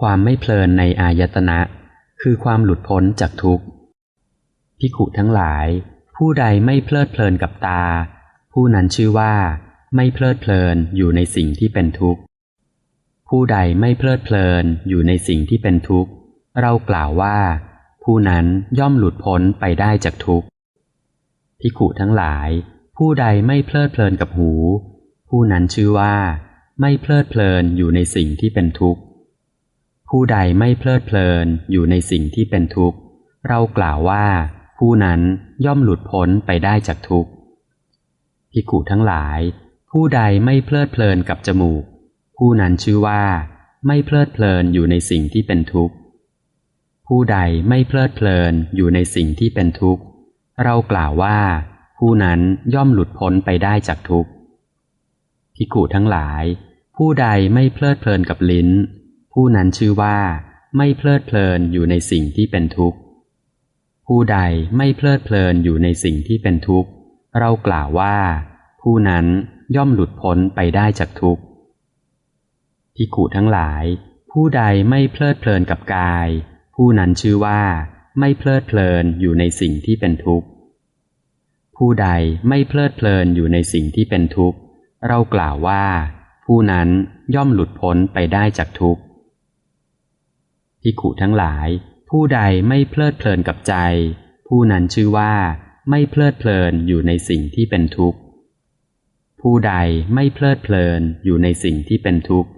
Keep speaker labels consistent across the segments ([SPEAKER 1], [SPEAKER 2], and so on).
[SPEAKER 1] ความไม่เพลินในอายตนะ คือความหลุดพ้นจากทุกข์พิขุทั้งหลาย ผู้ใดไม่เพลิดเพลินกับตา ผู้นั้นชื่อว่า ไม่เพลิดเพลินอยู่ในสิ่งที่เป็นทุกข์ผู้ใดไม่เพลิดเพลินอยู่ในสิ่งที่เป็นทุกข์เรากล่าวว่า ผู้นั้นย่อมหลุดพ้นไปได้จากทุกข์พิขุทั้งหลาย ผู้ใดไม่เพลิดเพลินกับหู ผู้นั้นชื่อว่า ไม่เพลิดเพลินอยู่ในสิ่งที่เป็นทุกข์ ผู้ใดไม่เพลิดเพลินอยู่ในสิ่งที่เป็นทุกข์ เรากล่าวว่า ผู้นั้นย่อมหลุดพ้นไปได้จากทุกข์พิขุทั้งหลาย ผู้ใดไม่เพลิดเพลินกับจมูก ผู้นั้นชื่อว่า ไม่เพลิดเพลินอยู่ในสิ่งที่เป็นทุกข์ ผู้ใดไม่เพลิดเพลินอยู่ในสิ่งที่เป็นทุกข์ เรากล่าวว่า ผู้นั้นย่อมหลุดพ้นไปได้จากทุกข์พิกุทั้งหลาย ผู้ใดไม่เพลิดเพลินกับลิ้น ผู้นั้นชื่อว่าไม่เพลิดเพลินอยู่ในสิ่งที่เป็นทุกข์ ผู้ใดไม่เพลิดเพลินอยู่ในสิ่งที่เป็นทุกข์ เรากล่าวว่า ผู้นั้นย่อมหลุดพ้นไปได้จากทุกข์พิกุทั้งหลาย ผู้ใดไม่เพลิดเพลินกับกาย ผู้นั้นชื่อว่าไม่เพลิดเพลินอยู่ในสิ่งที่เป็นทุกข์ ผู้ใดไม่เพลิดเพลินอยู่ในสิ่งที่เป็นทุกข์ เรากล่าวว่า ผู้นั้นย่อมหลุดพ้นไปได้จากทุกข์ พิกุทั้งหลาย ผู้ใดไม่เพลิดเพลินกับใจ ผู้นั้นชื่อว่าไม่เพลิดเพลินอยู่ในสิ่งที่เป็นทุกข์ ผู้ใดไม่เพลิดเพลินอยู่ในสิ่งที่เป็นทุกข์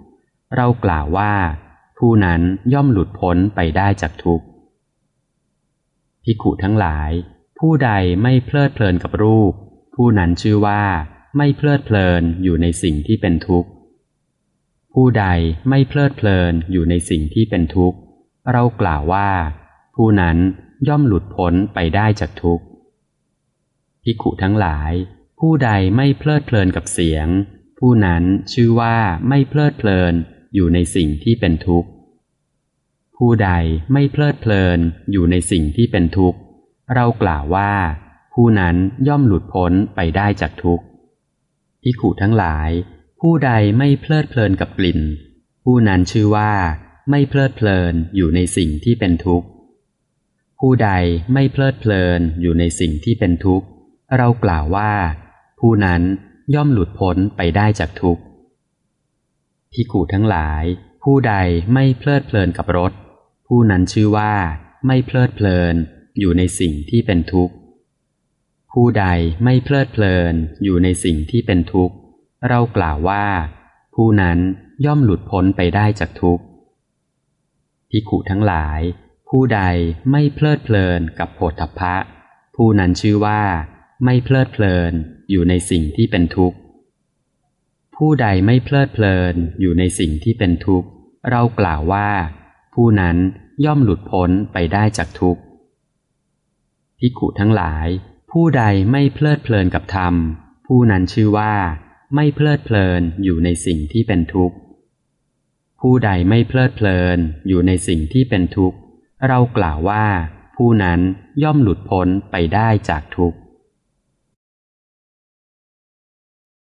[SPEAKER 1] เรากล่าวว่า ผู้นั้นย่อมหลุดพ้นไปได้จากทุกข์พิกุทั้งหลาย ผู้ใดไม่เพลิดเพลินกับรูป ผู้นั้นชื่อว่าไม่เพลิดเพลินอยู่ในสิ่งที่เป็นทุกข์ ผู้ใดไม่เพลิดเพลินอยู่ในสิ่งที่เป็นทุกข์ เรากล่าวว่า ผู้นั้นย่อมหลุดพ้นไปได้จากทุกข์พิกุทั้งหลาย ผู้ใดไม่เพลิดเพลินกับเสียง ผู้นั้นชื่อว่าไม่เพลิดเพลินอยู่ในสิ่งที่เป็นทุกข์ ผู้ใดไม่เพลิดเพลินอยู่ในสิ่งที่เป็นทุกข์ เรากล่าวว่า ผู้นั้นย่อมหลุดพ้นไปได้จากทุกข์พิขุทั้งหลาย ผู้ใดไม่เพลิดเพลินกับกลิ่น ผู้นั้นชื่อว่า ไม่เพลิดเพลินอยู่ในสิ่งที่เป็นทุกข์ ผู้ใดไม่เพลิดเพลินอยู่ในสิ่งที่เป็นทุกข์ เรากล่าวว่า ผู้นั้นย่อมหลุดพ้นไปได้จากทุกข์พิกุทั้งหลาย ผู้ใดไม่เพลิดเพลินกับรสผู้นั้นชื่อว่า ไม่เพลิดเพลินอยู่ในสิ่งที่เป็นทุกข์ ผู้ใดไม่เพลิดเพลินอยู่ในสิ่งที่เป็นทุกข์ เรากล่าวว่า ผู้นั้นย่อมหลุดพ้นไปได้จากทุกข์ พิกุทั้งหลาย ผู้ใดไม่เพลิดเพลินกับโผฏฐัพพะ ผู้นั้นชื่อว่า ไม่เพลิดเพลินอยู่ในสิ่งที่เป็นทุกข์ ผู้ใดไม่เพลิดเพลินอยู่ในสิ่งที่เป็นทุกข์ เรากล่าวว่า ผู้นั้นย่อมหลุดพ้นไปได้จากทุกข์พิกุทั้งหลาย ผู้ใดไม่เพลิดเพลินกับธรรม ผู้นั้นชื่อว่า ไม่เพลิดเพลินอยู่ในสิ่งที่เป็นทุกข์ ผู้ใดไม่เพลิดเพลินอยู่ในสิ่งที่เป็นทุกข์ เรากล่าวว่า ผู้นั้นย่อมหลุดพ้นไปได้จากทุกข์